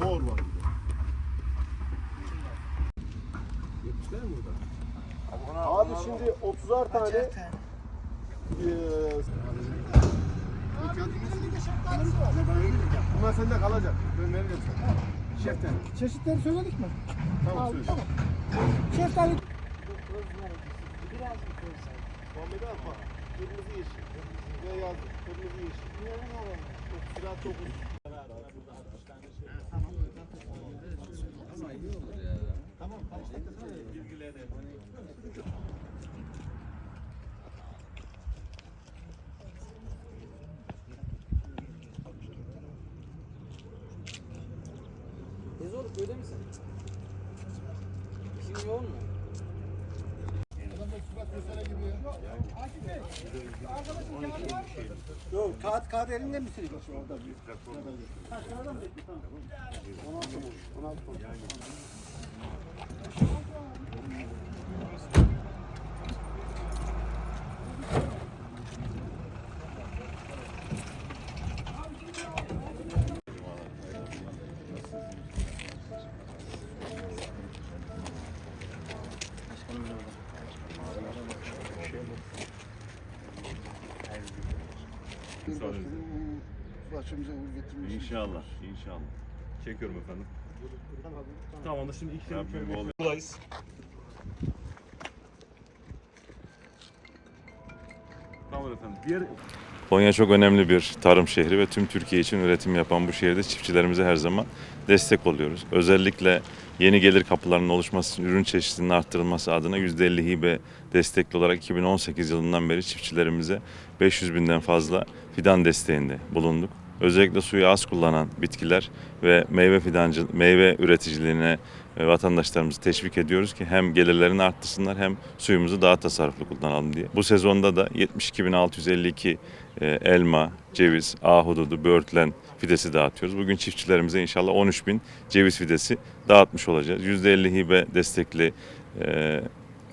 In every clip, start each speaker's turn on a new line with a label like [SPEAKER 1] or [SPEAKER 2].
[SPEAKER 1] Mor var. Yetişler mi burada? Abi şimdi 30'ar tane e, Bunlar sende kalacak. Ben veririm
[SPEAKER 2] Çeşitleri söyledik mi?
[SPEAKER 1] Tamam
[SPEAKER 2] Abi,
[SPEAKER 1] söyledik.
[SPEAKER 2] Tamam. Şeftali.
[SPEAKER 1] Biraz mı koysak? Komedi atma. Kırmızı yeşil. Beyaz, kırmızı yeşil. Çok sıra çok uzun.
[SPEAKER 3] Ne zor öyle misin? İşin yoğun mu?
[SPEAKER 2] Yok, kağıt kağıt elinde mi sileyim? Orada bir. Başımıza uğur getirmiş.
[SPEAKER 4] İnşallah, inşallah. Çekiyorum efendim. Tamam da şimdi iki kere buradayız. Tamam efendim. Diğer
[SPEAKER 5] Konya çok önemli bir tarım şehri ve tüm Türkiye için üretim yapan bu şehirde çiftçilerimize her zaman destek oluyoruz. Özellikle yeni gelir kapılarının oluşması ürün çeşitliliğinin arttırılması adına %50 hibe destekli olarak 2018 yılından beri çiftçilerimize 500 binden fazla fidan desteğinde bulunduk. Özellikle suyu az kullanan bitkiler ve meyve fidancı meyve üreticiliğine vatandaşlarımızı teşvik ediyoruz ki hem gelirlerini arttırsınlar hem suyumuzu daha tasarruflu kullanalım diye. Bu sezonda da 72.652 e, elma, ceviz, ahududu, böğürtlen fidesi dağıtıyoruz. Bugün çiftçilerimize inşallah 13.000 ceviz fidesi dağıtmış olacağız. %50 hibe destekli e,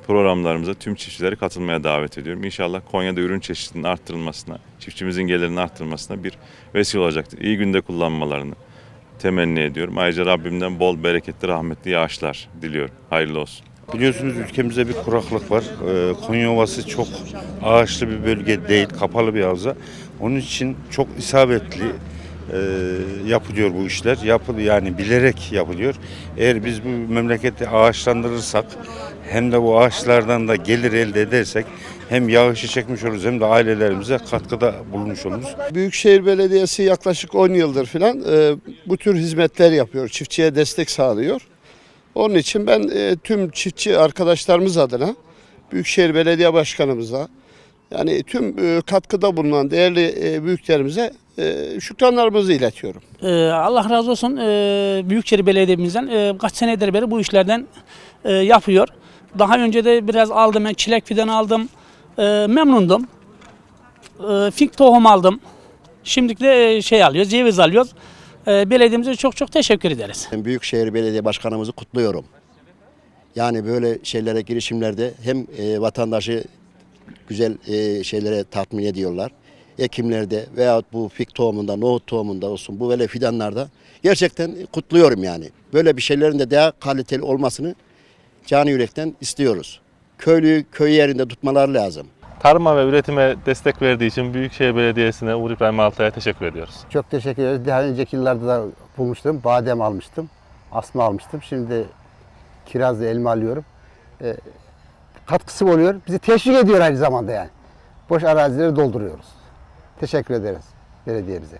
[SPEAKER 5] programlarımıza tüm çiftçileri katılmaya davet ediyorum. İnşallah Konya'da ürün çeşitliliğinin arttırılmasına, çiftçimizin gelirinin arttırılmasına bir vesile olacaktır. İyi günde kullanmalarını temenni ediyorum. Ayrıca Rabbimden bol bereketli rahmetli yağışlar diliyorum. Hayırlı olsun.
[SPEAKER 6] Biliyorsunuz ülkemizde bir kuraklık var. Ee, Konya Ovası çok ağaçlı bir bölge değil, kapalı bir havza. Onun için çok isabetli e, yapılıyor bu işler. Yapılıyor yani bilerek yapılıyor. Eğer biz bu memleketi ağaçlandırırsak hem de bu ağaçlardan da gelir elde edersek hem yağışı çekmiş oluruz hem de ailelerimize katkıda bulunmuş oluruz.
[SPEAKER 7] Büyükşehir Belediyesi yaklaşık 10 yıldır filan e, bu tür hizmetler yapıyor. Çiftçiye destek sağlıyor. Onun için ben e, tüm çiftçi arkadaşlarımız adına Büyükşehir Belediye Başkanımıza yani tüm e, katkıda bulunan değerli e, büyüklerimize e, şükranlarımızı iletiyorum.
[SPEAKER 8] Allah razı olsun Büyükşehir Belediye'mizden kaç senedir beri bu işlerden yapıyor. Daha önce de biraz aldım, ben çilek fidan aldım, memnundum. Fink tohum aldım. Şimdi de şey alıyoruz, ceviz alıyoruz. Belediyemize çok çok teşekkür ederiz.
[SPEAKER 9] Büyükşehir Belediye Başkanımızı kutluyorum. Yani böyle şeylere girişimlerde hem vatandaşı güzel e, şeylere tatmin ediyorlar. Ekimlerde veyahut bu fik tohumunda, nohut tohumunda olsun bu böyle fidanlarda gerçekten kutluyorum yani. Böyle bir şeylerin de daha kaliteli olmasını canı yürekten istiyoruz. Köylüyü köy yerinde tutmaları lazım.
[SPEAKER 4] tarıma ve üretime destek verdiği için Büyükşehir Belediyesi'ne Uğur İbrahim Altay'a teşekkür ediyoruz.
[SPEAKER 2] Çok teşekkür ederiz. Daha önceki yıllarda da bulmuştum. Badem almıştım. Asma almıştım. Şimdi kirazlı elma alıyorum. Ee, katkısı oluyor. Bizi teşvik ediyor aynı zamanda yani. Boş arazileri dolduruyoruz. Teşekkür ederiz belediyemize.